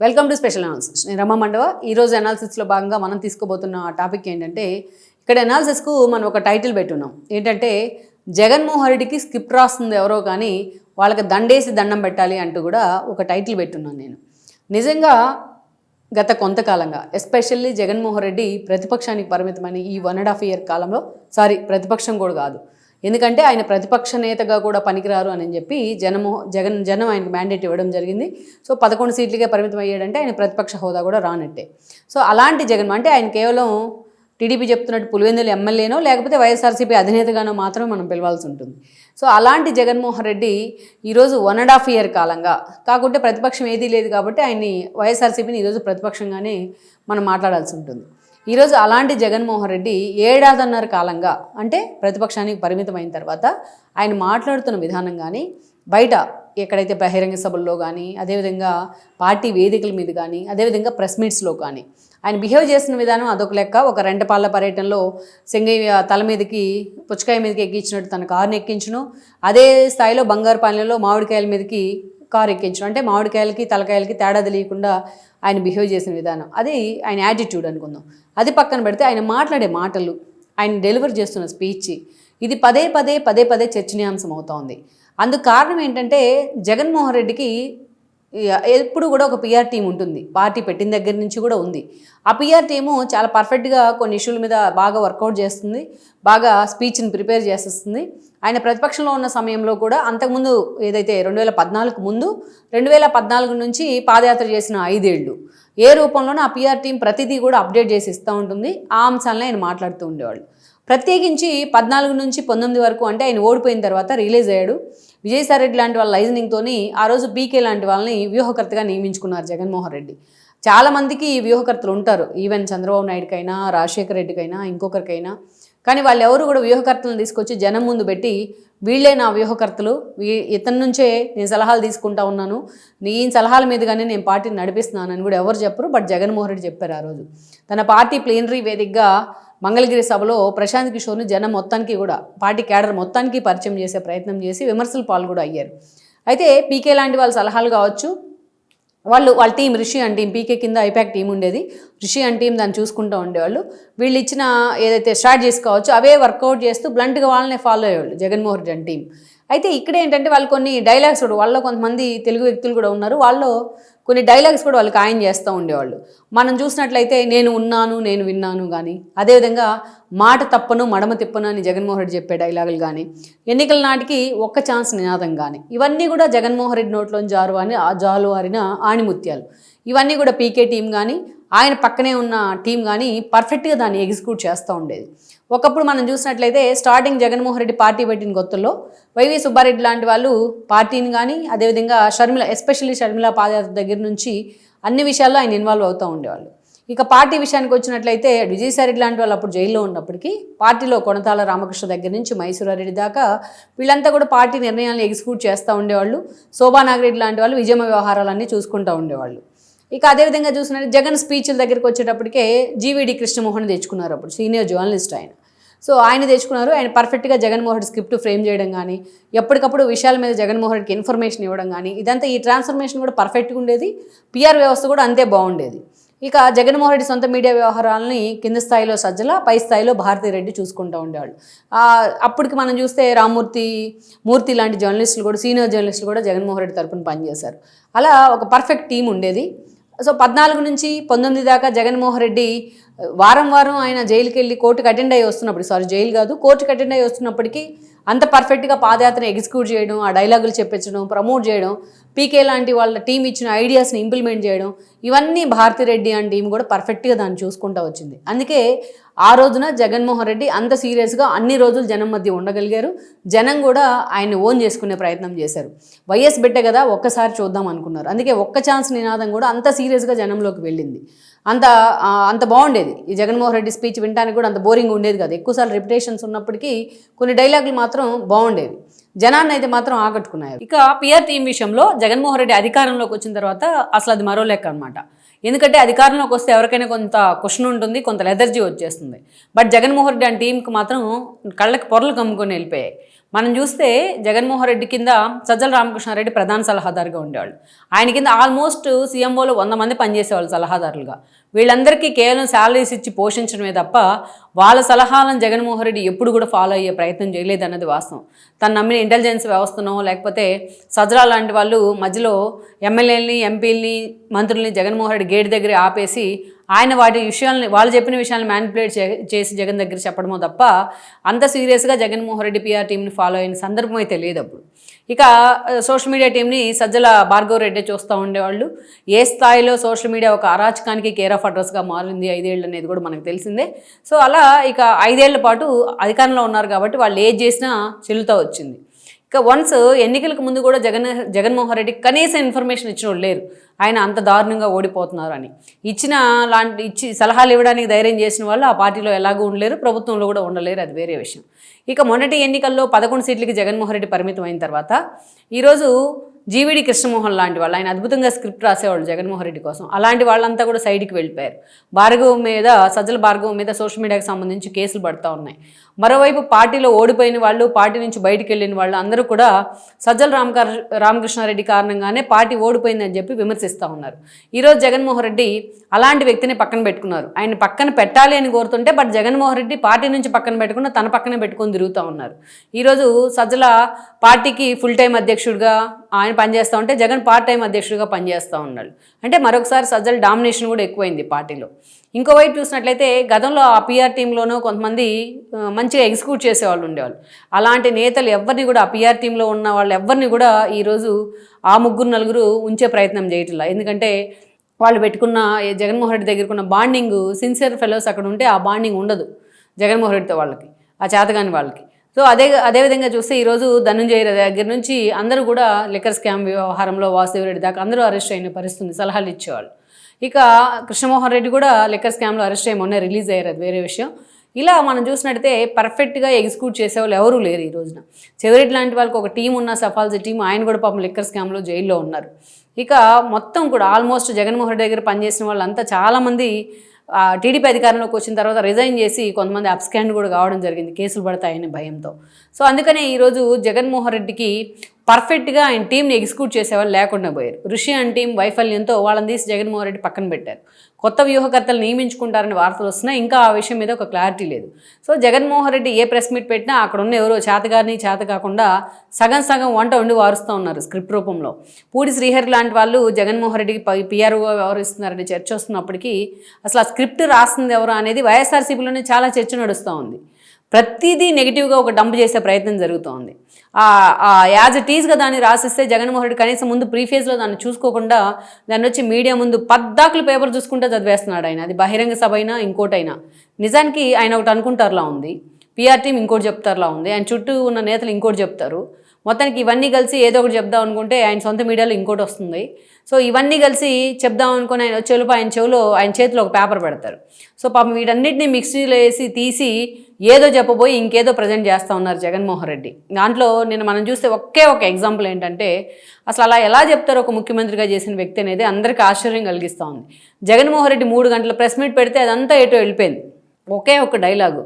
Welcome to special analysis నేను రమ మండవ. ఈరోజు అనాలిసిస్లో భాగంగా మనం తీసుకోబోతున్న టాపిక్ ఏంటంటే ఇక్కడ అనాలిసిస్కు మనం ఒక టైటిల్ పెట్టున్నాం. ఏంటంటే జగన్మోహన్ రెడ్డికి స్కిప్ రాస్తుంది ఎవరో కానీ వాళ్ళకి దండేసి దండం పెట్టాలి అంటూ కూడా ఒక టైటిల్ పెట్టున్నాను నేను. నిజంగా గత కొంతకాలంగా ఎస్పెషల్లీ జగన్మోహన్ రెడ్డి ప్రతిపక్షానికి పరిమితమైన ఈ వన్ అండ్ హాఫ్ ఇయర్ కాలంలో సారీ ప్రతిపక్షం కూడా కాదు. ఎందుకంటే ఆయన ప్రతిపక్ష నేతగా కూడా పనికిరారు అని చెప్పి జనమో జగన్ జనం ఆయనకు మ్యాండేట్ ఇవ్వడం జరిగింది. సో పదకొండు సీట్లకే పరిమితం అయ్యాడంటే ఆయన ప్రతిపక్ష హోదా కూడా రానట్టే. సో అలాంటి జగన్ అంటే ఆయన కేవలం టీడీపీ చెప్తున్నట్టు పులివెందులు ఎమ్మెల్యేనో లేకపోతే వైఎస్ఆర్సీపీ అధినేతగానో మాత్రమే మనం పిలవాల్సి ఉంటుంది. సో అలాంటి జగన్మోహన్ రెడ్డి ఈరోజు వన్ అండ్ హాఫ్ ఇయర్ కాలంగా కాకుంటే ప్రతిపక్షం ఏదీ లేదు కాబట్టి ఆయన్ని వైఎస్ఆర్సీపీని ఈరోజు ప్రతిపక్షంగానే మనం మాట్లాడాల్సి ఉంటుంది. ఈరోజు అలాంటి జగన్మోహన్ రెడ్డి ఏడాదిన్నర కాలంగా అంటే ప్రతిపక్షానికి పరిమితమైన తర్వాత ఆయన మాట్లాడుతున్న విధానం కానీ బయట ఎక్కడైతే బహిరంగ సభల్లో కానీ అదేవిధంగా పార్టీ వేదికల మీద కానీ అదేవిధంగా ప్రెస్ మీట్స్లో కానీ ఆయన బిహేవ్ చేసిన విధానం అదొక లెక్క. ఒక రెంటపాళ్ళ పర్యటనలో సింగయ్య తల మీదకి పుచ్చకాయ మీదకి ఎక్కించినట్టు తన కారుని ఎక్కించను. అదే స్థాయిలో బంగారు పాలనలో మామిడికాయల మీదకి కారు ఎక్కించడం అంటే మామిడికాయలకి తలకాయలకి తేడా తెలియకుండా ఆయన బిహేవ్ చేసిన విధానం. అది ఆయన యాటిట్యూడ్ అనుకుందాం. అది పక్కన పెడితే ఆయన మాట్లాడే మాటలు ఆయన డెలివర్ చేస్తున్న స్పీచ్ ఇది పదే పదే పదే పదే చర్చనీయాంశం అవుతోంది అందుకు కారణం ఏంటంటే జగన్మోహన్ రెడ్డికి ఎప్పుడు కూడా ఒక పిఆర్ టీం ఉంటుంది. పార్టీ పెట్టిన దగ్గర నుంచి కూడా ఉంది. ఆ పిఆర్ టీము చాలా పర్ఫెక్ట్గా కొన్ని ఇష్యూల మీద బాగా వర్కౌట్ చేస్తుంది. బాగా స్పీచ్ని ప్రిపేర్ చేసేస్తుంది. ఆయన ప్రతిపక్షంలో ఉన్న సమయంలో కూడా అంతకుముందు ఏదైతే రెండు వేల పద్నాలుగు ముందు రెండు వేల పద్నాలుగు నుంచి పాదయాత్ర చేసిన ఐదేళ్ళు ఏ రూపంలోనూ ఆ పిఆర్ టీం ప్రతిదీ కూడా అప్డేట్ చేసి ఇస్తూ ఉంటుంది. ఆ అంశాలను ఆయన మాట్లాడుతూ ఉండేవాళ్ళు. ప్రత్యేకించి పద్నాలుగు నుంచి పంతొమ్మిది వరకు అంటే ఆయన ఓడిపోయిన తర్వాత రిలీజ్ అయ్యాడు. విజయసాయి రెడ్డి లాంటి వాళ్ళ లైజనింగ్తోని ఆ రోజు పీకే లాంటి వాళ్ళని వ్యూహకర్తగా నియమించుకున్నారు జగన్మోహన్ రెడ్డి. చాలామందికి ఈ వ్యూహకర్తలు ఉంటారు. ఈవెన్ చంద్రబాబు నాయుడుకైనా రాజశేఖర రెడ్డికైనా ఇంకొకరికైనా. కానీ వాళ్ళు ఎవరు కూడా వ్యూహకర్తలను తీసుకొచ్చి జనం ముందు పెట్టి వీళ్ళే నా వ్యూహకర్తలు వీ- ఇతని నుంచే నేను సలహాలు తీసుకుంటా ఉన్నాను. నీ సలహాల మీదుగానే నేను పార్టీని నడిపిస్తున్నానని కూడా ఎవరు చెప్పరు బట్ జగన్మోహన్ రెడ్డి చెప్పారు ఆ రోజు. తన పార్టీ ప్లేనరీ వేదికగా మంగళగిరి సభలో ప్రశాంత్ కిషోర్ని జనం మొత్తానికి కూడా పార్టీ క్యాడర్ మొత్తానికి పరిచయం చేసే ప్రయత్నం చేసి విమర్శలు పాలు కూడా అయ్యారు. అయితే పీకే లాంటి వాళ్ళ సలహాలు కావచ్చు. వాళ్ళు వాళ్ళ team Rishi and team PK కింద ఐపాక్ టీం ఉండేది. రిషి అండ్ టీం దాన్ని చూసుకుంటూ ఉండేవాళ్ళు. వీళ్ళు ఇచ్చిన ఏదైతే స్టార్ట్ చేసుకోవచ్చు అవే వర్కౌట్ చేస్తూ బ్లంట్గా వాళ్ళనే ఫాలో అయ్యేవాళ్ళు జగన్మోహన్ రెడ్డి అండ్ టీం. అయితే ఇక్కడ ఏంటంటే వాళ్ళు కొన్ని డైలాగ్స్ కూడా వాళ్ళలో కొంతమంది తెలుగు వ్యక్తులు కూడా ఉన్నారు. వాళ్ళు కొన్ని డైలాగ్స్ కూడా వాళ్ళు ఖాయం చేస్తూ ఉండేవాళ్ళు. మనం చూసినట్లయితే నేను ఉన్నాను నేను విన్నాను కానీ అదేవిధంగా మాట తప్పను మడమ తిప్పను అని జగన్మోహన్ రెడ్డి చెప్పే డైలాగులు కానీ ఎన్నికల నాటికి ఒక్క ఛాన్స్ నినాదం కానీ ఇవన్నీ కూడా జగన్మోహన్ రెడ్డి నోట్లోని జారు అని ఆ జాలు ఆరిన ఆణిముత్యాలు. ఇవన్నీ కూడా పీకే టీం కానీ ఆయన పక్కనే ఉన్న టీం కానీ పర్ఫెక్ట్గా దాన్ని ఎగ్జిక్యూట్ చేస్తూ ఉండేది. ఒకప్పుడు మనం చూసినట్లయితే స్టార్టింగ్ జగన్మోహన్ రెడ్డి పార్టీ పెట్టిన కొత్తలో వైవి సుబ్బారెడ్డి లాంటి వాళ్ళు పార్టీని కానీ అదేవిధంగా షర్మిల ఎస్పెషల్లీ షర్మిల పాదయాత్ర దగ్గర నుంచి అన్ని విషయాల్లో ఆయన ఇన్వాల్వ్ అవుతూ ఉండేవాళ్ళు. ఇక పార్టీ విషయానికి వచ్చినట్లయితే విజయసాయిరెడ్డి లాంటి వాళ్ళు అప్పుడు జైల్లో ఉన్నప్పటికీ పార్టీలో కొనతాల రామకృష్ణ దగ్గర నుంచి మైసూరారెడ్డి దాకా వీళ్ళంతా కూడా పార్టీ నిర్ణయాలను ఎగ్జిక్యూట్ చేస్తూ ఉండేవాళ్ళు. శోభా నాగిరెడ్డి లాంటి వాళ్ళు విజయమ వ్యవహారాలన్నీ చూసుకుంటూ ఉండేవాళ్ళు. ఇక అదేవిధంగా చూసినట్టు జగన్ స్పీచ్ల దగ్గరికి వచ్చేటప్పటికే జీవీడి కృష్ణమోహన్ తెచ్చుకున్నారు అప్పుడు సీనియర్ జర్నలిస్ట్ ఆయన. సో ఆయన తెచ్చుకున్నారు. ఆయన పర్ఫెక్ట్గా జగన్మోహన్ స్క్రిప్ట్ ఫ్రేమ్ చేయడం కానీ ఎప్పటికప్పుడు విషయాల మీద జగన్మోహన్ రెడ్డికి ఇన్ఫర్మేషన్ ఇవ్వడం కానీ ఇదంతా ఈ ట్రాన్స్ఫర్మేషన్ కూడా పర్ఫెక్ట్గా ఉండేది. పిఆర్ వ్యవస్థ కూడా అంతే బాగుండేది. ఇక జగన్మోహన్ రెడ్డి సొంత మీడియా వ్యవహారాలని కింద స్థాయిలో సజ్జల పై స్థాయిలో భారతీ రెడ్డి చూసుకుంటూ ఉండేవాళ్ళు. అప్పటికి మనం చూస్తే రామ్మూర్తి మూర్తి లాంటి జర్నలిస్టులు కూడా సీనియర్ జర్నలిస్టులు కూడా జగన్మోహన్ రెడ్డి తరపున పనిచేశారు. అలా ఒక పర్ఫెక్ట్ టీం ఉండేది. సో పద్నాలుగు నుంచి పంతొమ్మిది దాకా జగన్మోహన్ రెడ్డి వారం వారం ఆయన జైలుకి వెళ్ళి కోర్టుకు అటెండ్ అయ్యి వస్తున్నప్పుడు సారీ జైలు కాదు కోర్టుకు అటెండ్ అయ్యి వస్తున్నప్పటికీ అంత పర్ఫెక్ట్గా పాదయాత్రను ఎగ్జిక్యూట్ చేయడం ఆ డైలాగులు చెప్పించడం ప్రమోట్ చేయడం పీకే లాంటి వాళ్ళ టీం ఇచ్చిన ఐడియాస్ని ఇంప్లిమెంట్ చేయడం ఇవన్నీ భారతిరెడ్డి అండ్ టీం కూడా పర్ఫెక్ట్గా దాన్ని చూసుకుంటూ వచ్చింది. అందుకే ఆ రోజున జగన్మోహన్ రెడ్డి అంత సీరియస్గా అన్ని రోజులు జనం మధ్య ఉండగలిగారు. జనం కూడా ఆయన్ని ఓన్ చేసుకునే ప్రయత్నం చేశారు. వైఎస్ బిడ్డ కదా ఒక్కసారి చూద్దాం అనుకున్నారు. అందుకే ఒక్క ఛాన్స్ నినాదం కూడా అంత సీరియస్గా జనంలోకి వెళ్ళింది. అంత అంత బాగుండేది. ఈ జగన్మోహన్ రెడ్డి స్పీచ్ వినడానికి కూడా అంత బోరింగ్ ఉండేది కాదు. ఎక్కువసార్లు రిపిటేషన్స్ ఉన్నప్పటికీ కొన్ని డైలాగులు మాత్రం బాగుండేవి. జనాన్ని అయితే మాత్రం ఆకట్టుకున్నాయి ఇక పిఆర్ టీం విషయంలో జగన్మోహన్ రెడ్డి అధికారంలోకి వచ్చిన తర్వాత అసలు అది మరో లెక్క అనమాట ఎందుకంటే అధికారంలోకి వస్తే ఎవరికైనా కొంత క్వశ్చన్ ఉంటుంది కొంత లెదర్జీ వచ్చేస్తుంది. బట్ జగన్మోహన్ రెడ్డి అని టీంకి మాత్రం కళ్ళకి పొరలు కమ్ముకొని వెళ్ళిపోయాయి. మనం చూస్తే జగన్మోహన్ రెడ్డి కింద సజ్జల రామకృష్ణారెడ్డి ప్రధాన సలహాదారుగా ఉండేవాళ్ళు. ఆయన కింద ఆల్మోస్ట్ సీఎంఓలో వంద మంది పనిచేసేవాళ్ళు సలహాదారులుగా. వీళ్ళందరికీ కేవలం శాలరీస్ ఇచ్చి పోషించడమే తప్ప వాళ్ళ సలహాలను జగన్మోహన్ రెడ్డి ఎప్పుడు కూడా ఫాలో అయ్యే ప్రయత్నం చేయలేదన్నది వాస్తవం. తను నమ్మిన ఇంటెలిజెన్స్ వ్యవస్థనో లేకపోతే సజ్రా లాంటి వాళ్ళు మధ్యలో ఎమ్మెల్యేలని ఎంపీలని మంత్రుల్ని జగన్మోహన్ రెడ్డి గేట్ దగ్గర ఆపేసి ఆయన వాటి విషయాల్ని వాళ్ళు చెప్పిన విషయాలను మ్యానిపులేట్ చేసి జగన్ దగ్గర చెప్పడమో తప్ప అంత సీరియస్గా జగన్మోహన్ రెడ్డి పిఆర్ టీంని ఫాలో అయిన సందర్భం అయితే లేదు అప్పుడు. ఇక సోషల్ మీడియా టీంని సజ్జల భార్గవ్ రెడ్డి చూస్తూ ఉండేవాళ్ళు. ఏ స్థాయిలో సోషల్ మీడియా ఒక అరాచకానికి కేర్ ఆఫ్ అడ్రస్గా మారింది ఐదేళ్ళు అనేది కూడా మనకు తెలిసిందే. సో అలా ఇక ఐదేళ్ళ పాటు అధికారంలో ఉన్నారు కాబట్టి వాళ్ళు ఏది చేసినా చెల్లుతూ వచ్చింది. ఇక వన్స్ ఎన్నికలకు ముందు కూడా జగన్ జగన్మోహన్ రెడ్డి కనీసం ఇన్ఫర్మేషన్ ఇచ్చిన వాళ్ళు లేరు. ఆయన అంత దారుణంగా ఓడిపోతున్నారు అని. ఇచ్చిన లాంటి ఇచ్చి సలహాలు ఇవ్వడానికి ధైర్యం చేసిన వాళ్ళు ఆ పార్టీలో ఎలాగూ ఉండలేరు ప్రభుత్వంలో కూడా ఉండలేరు. అది వేరే విషయం. ఇక మొన్నటి ఎన్నికల్లో పదకొండు సీట్లకి జగన్మోహన్ రెడ్డి పరిమితం అయిన తర్వాత ఈరోజు జీవిడి కృష్ణమోహన్ లాంటి వాళ్ళు. ఆయన అద్భుతంగా స్క్రిప్ట్ రాసేవాళ్ళు జగన్మోహన్ రెడ్డి కోసం. అలాంటి వాళ్ళంతా కూడా సైడ్కి వెళ్ళిపోయారు. భార్గవ్ మీద సజ్జల భార్గవ్ మీద సోషల్ మీడియాకి సంబంధించి కేసులు పడుతూ ఉన్నాయి. మరోవైపు పార్టీలో ఓడిపోయిన వాళ్ళు పార్టీ నుంచి బయటికి వెళ్ళిన వాళ్ళు అందరూ కూడా సజ్జల రామకర్ రామకృష్ణారెడ్డి కారణంగానే పార్టీ ఓడిపోయిందని చెప్పి విమర్శిస్తూ ఉన్నారు. ఈరోజు జగన్మోహన్ రెడ్డి అలాంటి వ్యక్తిని పక్కన పెట్టుకున్నారు. ఆయన పక్కన పెట్టాలి అని కోరుతుంటే బట్ జగన్మోహన్ రెడ్డి పార్టీ నుంచి పక్కన పెట్టకుండా తన పక్కనే పెట్టుకొని తిరుగుతూ ఉన్నారు. ఈరోజు సజ్జల పార్టీకి ఫుల్ టైం అధ్యక్షుడిగా ఆయన పనిచేస్తూ ఉంటే జగన్ పార్ట్ టైం అధ్యక్షుడిగా పనిచేస్తూ ఉన్నాడు. అంటే మరొకసారి సజ్జల డామినేషన్ కూడా ఎక్కువైంది పార్టీలో. ఇంకోవైపు చూసినట్లయితే గతంలో ఆ పిఆర్ టీంలోనూ కొంతమంది మంచిగా ఎగ్జిక్యూట్ చేసేవాళ్ళు ఉండేవాళ్ళు. అలాంటి నేతలు ఎవరిని కూడా ఆ పిఆర్ టీంలో ఉన్న వాళ్ళు ఎవరిని కూడా ఈరోజు ఆ ముగ్గురు నలుగురు ఉంచే ప్రయత్నం చేయట్లా. ఎందుకంటే వాళ్ళు పెట్టుకున్న జగన్మోహన్ రెడ్డి దగ్గరకున్న బాండింగ్ సిన్సియర్ ఫెలోస్ అక్కడ ఉంటే ఆ బాండింగ్ ఉండదు జగన్మోహన్ రెడ్డితో వాళ్ళకి ఆ చేతగాని వాళ్ళకి. సో అదే అదేవిధంగా చూస్తే ఈరోజు ధనుంజయ దగ్గర నుంచి అందరూ కూడా లిక్కర్ స్కామ్ వ్యవహారంలో వాసుదేవరెడ్డి దాకా అందరూ అరెస్ట్ అయిన పరిస్థితుంది సలహాలు ఇచ్చేవాళ్ళు. ఇక కృష్ణమోహన్ రెడ్డి కూడా లిక్కర్ స్కామ్లో అరెస్ట్ అయ్యి మొన్న రిలీజ్ అయ్యారు అది వేరే విషయం. ఇలా మనం చూసినట్టయితే పర్ఫెక్ట్గా ఎగ్జిక్యూట్ చేసేవాళ్ళు ఎవరూ లేరు ఈ రోజున. చివరిటి లాంటి వాళ్ళకి ఒక టీం ఉన్న సఫాల్సీ టీం ఆయన కూడా పాపం లిక్కర్ స్కామ్లో జైల్లో ఉన్నారు. ఇక మొత్తం కూడా ఆల్మోస్ట్ జగన్మోహన్ రెడ్డి దగ్గర పనిచేసిన వాళ్ళంతా చాలామంది టీడీపీ అధికారంలోకి వచ్చిన తర్వాత రిజైన్ చేసి కొంతమంది అబ్స్కాండ్ కూడా కావడం జరిగింది. కేసులు పడతాయనే భయంతో. సో అందుకనే ఈరోజు జగన్మోహన్ రెడ్డికి పర్ఫెక్ట్గా ఆయన టీంని ఎగ్జిక్యూట్ చేసేవాళ్ళు లేకుండా పోయారు. ఋషి అండ్ టీం వైఫల్యంతో వాళ్ళని తీసి జగన్మోహన్ రెడ్డి పక్కన పెట్టారు. కొత్త వ్యూహకర్తలు నియమించుకుంటారని వార్తలు వస్తున్నాయి ఇంకా ఆ విషయం మీద ఒక క్లారిటీ లేదు. సో జగన్మోహన్ రెడ్డి ఏ ప్రెస్ మీట్ పెట్టినా అక్కడ ఉన్న ఎవరో చేతగారిని చేత కాకుండా సగం సగం వంట ఉండి వారుస్తూ ఉన్నారు స్క్రిప్ట్ రూపంలో. పూడి శ్రీహరి లాంటి వాళ్ళు జగన్మోహన్ రెడ్డికి పిఆర్ఓగా వ్యవహరిస్తున్నారని చర్చ వస్తున్నప్పటికీ అసలు ఆ స్క్రిప్ట్ రాస్తుంది ఎవరు అనేది వైఎస్ఆర్సీపీలోనే చాలా చర్చ నడుస్తూ ఉంది. ప్రతిదీ నెగిటివ్గా ఒక డంప్ చేసే ప్రయత్నం జరుగుతోంది. యాజ్ ఇట్ ఈజ్గా దాన్ని రాసిస్తే జగన్మోహన్ రెడ్డి కనీసం ముందు ప్రీఫేజ్లో దాన్ని చూసుకోకుండా దాన్ని వచ్చి మీడియా ముందు పద్దాకులు పేపర్ చూసుకుంటే చదివేస్తున్నాడు ఆయన. అది బహిరంగ సభ అయినా ఇంకోటైనా. నిజానికి ఆయన ఒకటి అనుకుంటారులా ఉంది. పిఆర్ టీం ఇంకోటి చెప్తారులా ఉంది. ఆయన చుట్టూ ఉన్న నేతలు ఇంకోటి చెప్తారు. మొత్తానికి ఇవన్నీ కలిసి ఏదో ఒకటి చెప్దాం అనుకుంటే ఆయన సొంత మీడియాలో ఇంకోటి వస్తుంది. సో ఇవన్నీ కలిసి చెప్దాం అనుకుని ఆయన వచ్చేలోపు ఆయన చెవిలో ఆయన చేతిలో ఒక పేపర్ పెడతారు. సో పాపం వీటన్నిటిని మిక్సీలో వేసి తీసి ఏదో చెప్పబోయి ఇంకేదో ప్రజెంట్ చేస్తూ ఉన్నారు జగన్మోహన్ రెడ్డి. దాంట్లో నేను మనం చూస్తే ఒకే ఒక ఎగ్జాంపుల్ ఏంటంటే అసలు అలా ఎలా చెప్తారో ఒక ముఖ్యమంత్రిగా చేసిన వ్యక్తి అనేది అందరికీ ఆశ్చర్యం కలిగిస్తూ ఉంది. జగన్మోహన్ రెడ్డి మూడు గంటల ప్రెస్ మీట్ పెడితే అదంతా ఎటో వెళ్ళిపోయింది. ఒకే ఒక డైలాగు.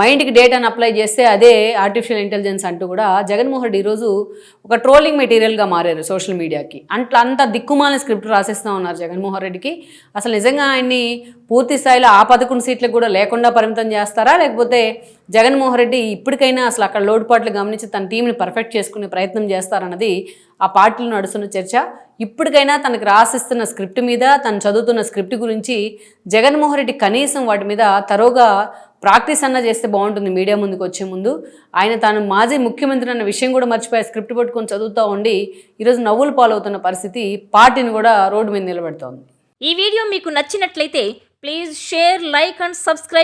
మైండ్కి డేటాను అప్లై చేస్తే అదే ఆర్టిఫిషియల్ ఇంటెలిజెన్స్ అంటూ కూడా జగన్మోహన్ రెడ్డి ఈరోజు ఒక ట్రోలింగ్ మెటీరియల్గా మారారు సోషల్ మీడియాకి. అంట్లా అంత దిక్కుమాలిన స్క్రిప్ట్ రాసేస్తూ ఉన్నారు జగన్మోహన్ రెడ్డికి. అసలు నిజంగా ఆయన్ని పూర్తి స్థాయిలో ఆ పదకొండు సీట్లకు కూడా లేకుండా పరిమితం చేస్తారా? లేకపోతే జగన్మోహన్ రెడ్డి ఇప్పటికైనా అసలు అక్కడ లోటుపాట్లు గమనించి తన టీంని పర్ఫెక్ట్ చేసుకునే ప్రయత్నం చేస్తారన్నది ఆ పార్టీలు నడుస్తున్న చర్చ ఇప్పటికైనా తనకు రాసిస్తున్న స్క్రిప్ట్ మీద తను చదువుతున్న స్క్రిప్ట్ గురించి జగన్మోహన్ రెడ్డి కనీసం వాటి మీద తరోగా ప్రాక్టీస్ అన్న చేస్తే బాగుంటుంది మీడియా ముందుకు వచ్చే ముందు. ఆయన తాను మాజీ ముఖ్యమంత్రి అన్న విషయం కూడా మర్చిపోయి స్క్రిప్ట్ పట్టుకొని చదువుతూ ఉండి ఈరోజు నవ్వులు పాలవుతున్న పరిస్థితి పార్టీని కూడా రోడ్డు మీద నిలబెడుతోంది. ఈ వీడియో మీకు నచ్చినట్లయితే please share like and subscribe